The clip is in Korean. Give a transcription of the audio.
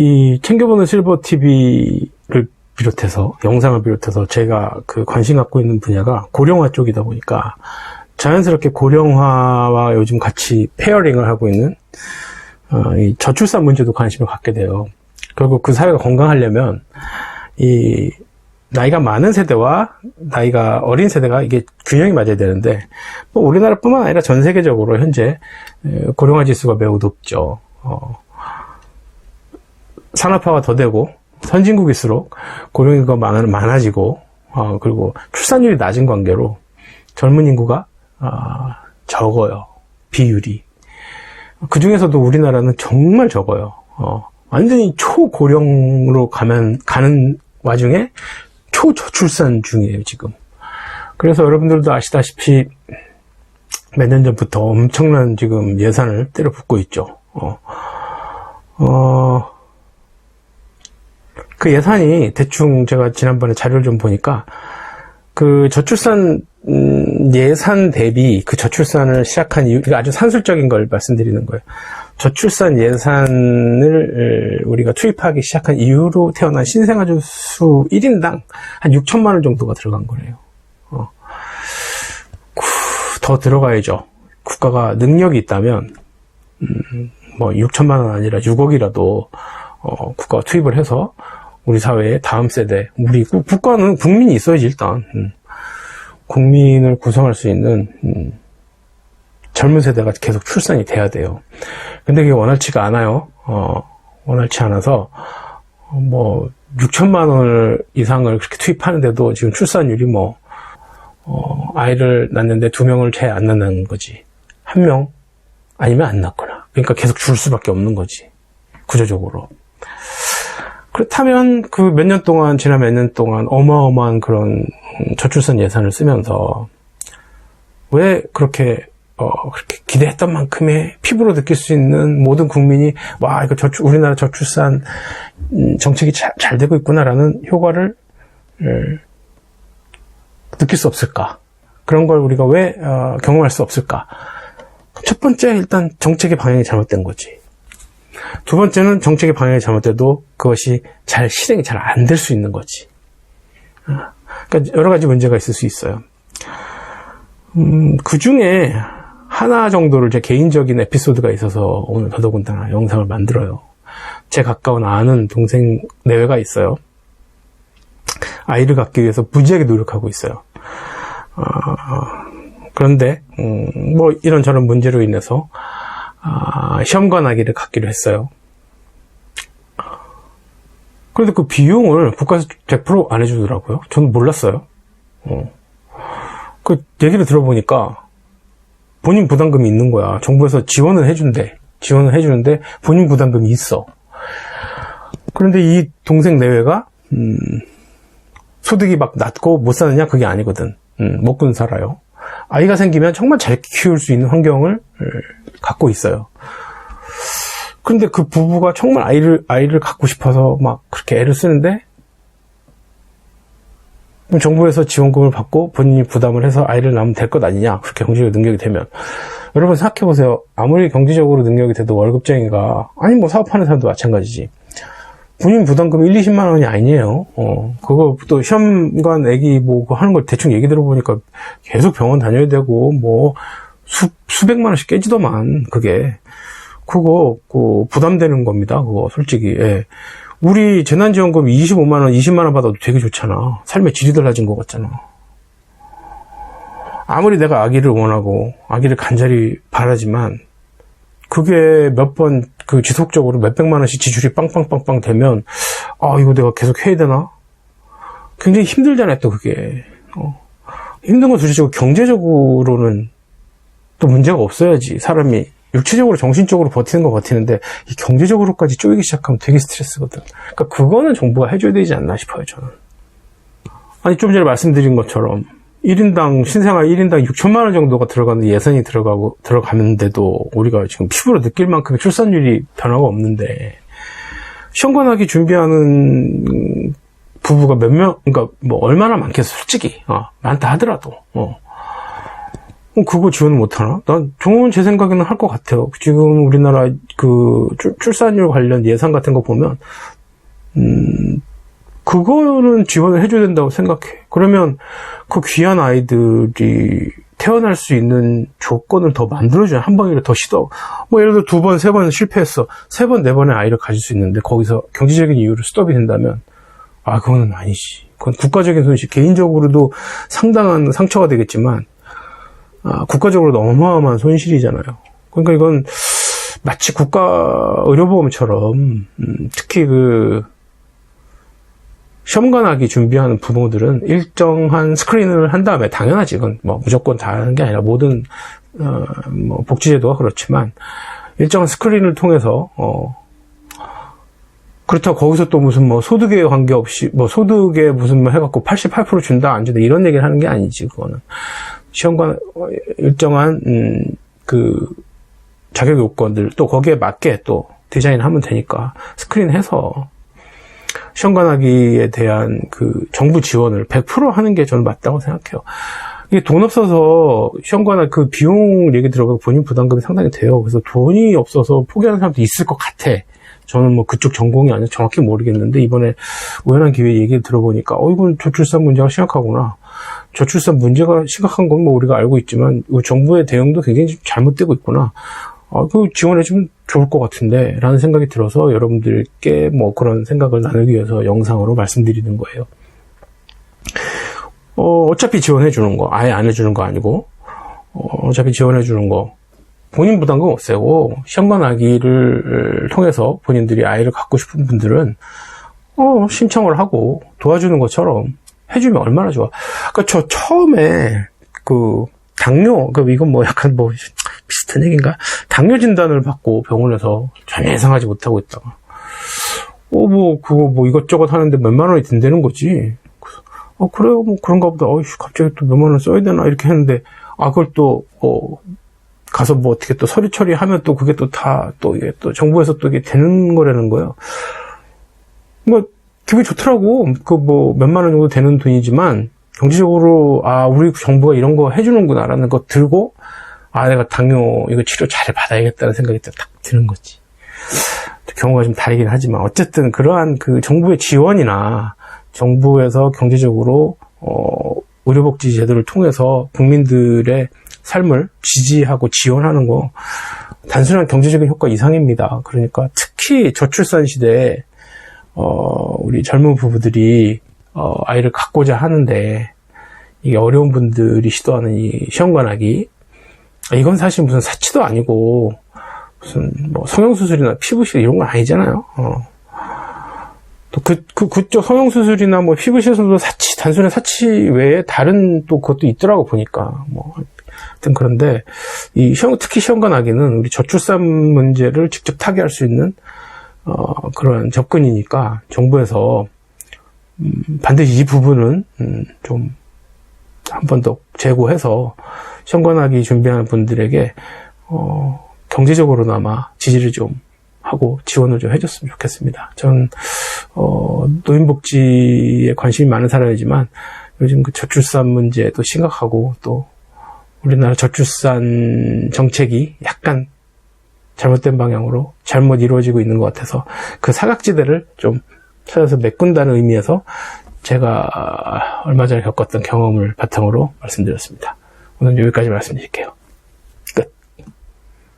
이 챙겨보는 실버 TV를 비롯해서 영상을 비롯해서 제가 그 관심 갖고 있는 분야가 고령화 쪽이다 보니까 자연스럽게 고령화와 요즘 같이 페어링을 하고 있는 어, 이 저출산 문제도 관심을 갖게 돼요. 결국 그 사회가 건강하려면 이 나이가 많은 세대와 나이가 어린 세대가 이게 균형이 맞아야 되는데 뭐 우리나라뿐만 아니라 전 세계적으로 현재 에, 고령화 지수가 매우 높죠. 어, 산업화가 더 되고 선진국일수록 고령 인구가 많- 많아 지고 어, 그리고 출산율이 낮은 관계로 젊은 인구가 아, 적어요 비율이 그 중에서도 우리나라는 정말 적어요. 어, 완전히 초고령으로 가면 가는 와중에 초저출산 중이에요 지금. 그래서 여러분들도 아시다시피 몇 년 전부터 엄청난 지금 예산을 때려 붓고 있죠. 어, 어, 그 예산이 대충 제가 지난번에 자료를 좀 보니까 그 저출산 음, 예산 대비 그 저출산을 시작한 이유, 이거 아주 산술적인 걸 말씀드리는 거예요. 저출산 예산을 에, 우리가 투입하기 시작한 이후로 태어난 신생아주 수 1인당 한 6천만 원 정도가 들어간 거래요. 어. 구, 더 들어가야죠. 국가가 능력이 있다면 음, 뭐 6천만 원 아니라 6억이라도 어, 국가가 투입을 해서 우리 사회의 다음 세대, 우리 국- 국가는 국민이 있어야지 일단 음. 국민을 구성할 수 있는 음, 젊은 세대가 계속 출산이 돼야 돼요. 근데 그게 원활치가 않아요. 어, 원활치 않아서 어, 뭐 6천만 원 이상을 그렇게 투입하는데도 지금 출산율이 뭐 어, 아이를 낳는데 두 명을 채 안 낳는 거지. 한 명 아니면 안 낳거나. 그러니까 계속 줄 수밖에 없는 거지. 구조적으로. 그렇다면 그 몇 년 동안 지난 몇 년 동안 어마어마한 그런 음, 저출산 예산을 쓰면서 왜 그렇게 어, 그렇게 기대했던 만큼의 피부로 느낄 수 있는 모든 국민이 와 이거 저출 우리나라 저출산 음, 정책이 잘, 잘 되고 있구나라는 효과를 을, 느낄 수 없을까? 그런 걸 우리가 왜 어, 경험할 수 없을까? 첫 번째 일단 정책의 방향이 잘못된 거지. 두 번째는 정책의 방향이 잘못돼도 그것이 잘 실행이 잘 안 될 수 있는 거지. 아, 그러니까 여러 가지 문제가 있을 수 있어요. 음, 그 중에 하나 정도를 제 개인적인 에피소드가 있어서 오늘 더더군다나 영상을 만들어요. 제 가까운 아는 동생 내외가 있어요. 아이를 갖기 위해서 무지하게 노력하고 있어요. 어, 그런데 음, 뭐 이런저런 문제로 인해서 아, 시험관 아기를 갖기로 했어요. 그런데 그 비용을 국가에서 100%안 해주더라고요. 저는 몰랐어요. 어. 그 얘기를 들어보니까 본인 부담금이 있는 거야. 정부에서 지원을 해준대. 지원을 해주는데 본인 부담금이 있어. 그런데 이 동생 내외가 음, 소득이 막 낮고 못 사느냐 그게 아니거든. 음, 먹고는 살아요. 아이가 생기면 정말 잘 키울 수 있는 환경을 음, 갖고 있어요. 근데 그 부부가 정말 아이를 아이를 갖고 싶어서 막 그렇게 애를 쓰는데 정부에서 지원금을 받고 본인이 부담을 해서 아이를 낳으면 될 것 아니냐 그렇게 경제적 능력이 되면. 여러분 생각해 보세요. 아무리 경제적으로 능력이 돼도 월급쟁이가 아니 뭐 사업하는 사람도 마찬가지지 본인 부담금이 1, 20만 원이 아니에요 어 그거 또 시험관 애기 뭐 하는 걸 대충 얘기 들어보니까 계속 병원 다녀야 되고 뭐 수, 수백만 원씩 깨지더만 그게 그거 그 부담되는 겁니다. 그거 솔직히. 예. 우리 재난지원금 25만 원, 20만 원 받아도 되게 좋잖아. 삶의 질이 달라진 것 같잖아. 아무리 내가 아기를 원하고 아기를 간절히 바라지만 그게 몇 번 그 지속적으로 몇백만 원씩 지출이 빵빵빵빵 되면 아 이거 내가 계속 해야 되나? 굉장히 힘들잖아요 또 그게. 어. 힘든 건 둘째치고 경제적으로는 또 문제가 없어야지 사람이 육체적으로 정신적으로 버티는 거 버티는데 이 경제적으로까지 쪼이기 시작하면 되게 스트레스거든. 그러니까 그거는 정부가 해줘야 되지 않나 싶어요 저는. 아니 좀 전에 말씀드린 것처럼 1인당 신생아 1인당 6천만 원 정도가 들어가는 예산이 들어가고 들어가는데도 우리가 지금 피부로 느낄 만큼의 출산율이 변화가 없는데 시험관하기 준비하는 부부가 몇 명, 그러니까 뭐 얼마나 많겠어 솔직히 어, 많다 하더라도 어. 그럼 그거 지원 못하나? 난 정말 제 생각에는 할 것 같아요. 지금 우리나라 그 출- 출산율 관련 예산 같은 거 보면 음 그거는 지원을 해줘야 된다고 생각해. 그러면 그 귀한 아이들이 태어날 수 있는 조건을 더 만들어줘야 한 방이라도 더 시도. 뭐 예를 들어 두 번, 세 번 실패했어. 세 번, 네 번의 아이를 가질 수 있는데 거기서 경제적인 이유로 스톱이 된다면 아 그거는 아니지. 그건 국가적인 손실, 개인적으로도 상당한 상처가 되겠지만 아, 국가적으로도 어마어마한 손실이잖아요. 그러니까 이건 마치 국가 의료보험처럼 음, 특히 그 시험관하기 준비하는 부모들은 일정한 스크린을 한 다음에 당연하지. 이건 뭐 무조건 다 하는 게 아니라 모든 어, 뭐 복지제도가 그렇지만 일정한 스크린을 통해서 어, 그렇다고 거기서 또 무슨 뭐 소득에 관계없이 뭐 소득에 무슨 뭐 해갖고 88% 준다 안 준다 이런 얘기를 하는 게 아니지 그거는. 시험관 어, 일정한 음, 그 자격 요건들 또 거기에 맞게 또 디자인하면 되니까 스크린해서 시험관하기에 대한 그 정부 지원을 100% 하는 게 저는 맞다고 생각해요. 이게 돈 없어서 시험관학 그 비용 얘기 들어가고 본인 부담금이 상당히 돼요. 그래서 돈이 없어서 포기하는 사람도 있을 것 같아. 저는 뭐 그쪽 전공이 아니라 정확히 모르겠는데 이번에 우연한 기회에 얘기를 들어보니까 어 이건 저출산 문제가 심각하구나. 저출산 문제가 심각한 건 뭐 우리가 알고 있지만 이 정부의 대응도 굉장히 좀 잘못되고 있구나. 아, 그 지원해주면 좋을 것 같은데 라는 생각이 들어서 여러분들께 뭐 그런 생각을 나누기 위해서 영상으로 말씀드리는 거예요. 어, 어차피 지원해주는 거, 아예 안 해주는 거 아니고, 어, 어차피 지원해주는 거, 본인 부담금 없애고, 시험관 아기를 통해서 본인들이 아이를 갖고 싶은 분들은, 어, 신청을 하고 도와주는 것처럼 해주면 얼마나 좋아. 그니까 저 처음에, 그, 당뇨, 그, 이건 뭐 약간 뭐, 얘기인가? 당뇨 진단을 받고 병원에서 전혀 예상하지 못하고 있다가, 어, 뭐, 그거 뭐 이것저것 하는데 몇만 원이 든다는 거지. 어, 그래요? 뭐 그런가 보다. 어이씨, 갑자기 또 몇만 원 써야 되나? 이렇게 했는데, 아, 그걸 또, 어, 가서 뭐 어떻게 또 서류 처리하면 또 그게 또 다, 또 이게 또 정부에서 또 이게 되는 거라는 거예요. 뭐, 기분이 좋더라고. 그 뭐, 몇만 원 정도 되는 돈이지만, 경제적으로, 아, 우리 정부가 이런 거 해주는구나라는 거 들고, 아, 내가 당뇨 이거 치료 잘 받아야겠다는 생각이 딱 드는 거지. 경우가 좀 다르긴 하지만, 어쨌든 그러한 그 정부의 지원이나, 정부에서 경제적으로, 어, 의료복지 제도를 통해서 국민들의 삶을 지지하고 지원하는 거, 단순한 경제적인 효과 이상입니다. 그러니까 특히 저출산 시대에, 어, 우리 젊은 부부들이, 어, 아이를 갖고자 하는데, 이게 어려운 분들이 시도하는 이 시험관하기, 이건 사실 무슨 사치도 아니고, 무슨 뭐 성형수술이나 피부실 이런 건 아니잖아요. 어. 또 그, 그, 그쪽 성형수술이나 뭐 피부실에서도 사치, 단순한 사치 외에 다른 또 그것도 있더라고 보니까. 뭐, 하여튼 그런데, 이 시험, 특히 시험관하기는 우리 저출산 문제를 직접 타개할 수 있는, 어, 그런 접근이니까 정부에서, 음, 반드시 이 부분은, 음, 좀, 한 번 더 재고해서 시험관하기 준비하는 분들에게, 어, 경제적으로나마 지지를 좀 하고 지원을 좀 해줬으면 좋겠습니다. 전 어, 노인복지에 관심이 많은 사람이지만 요즘 그 저출산 문제도 심각하고 또 우리나라 저출산 정책이 약간 잘못된 방향으로 잘못 이루어지고 있는 것 같아서 그 사각지대를 좀 찾아서 메꾼다는 의미에서 제가 얼마 전에 겪었던 경험을 바탕으로 말씀드렸습니다. 오늘 여기까지 말씀드릴게요.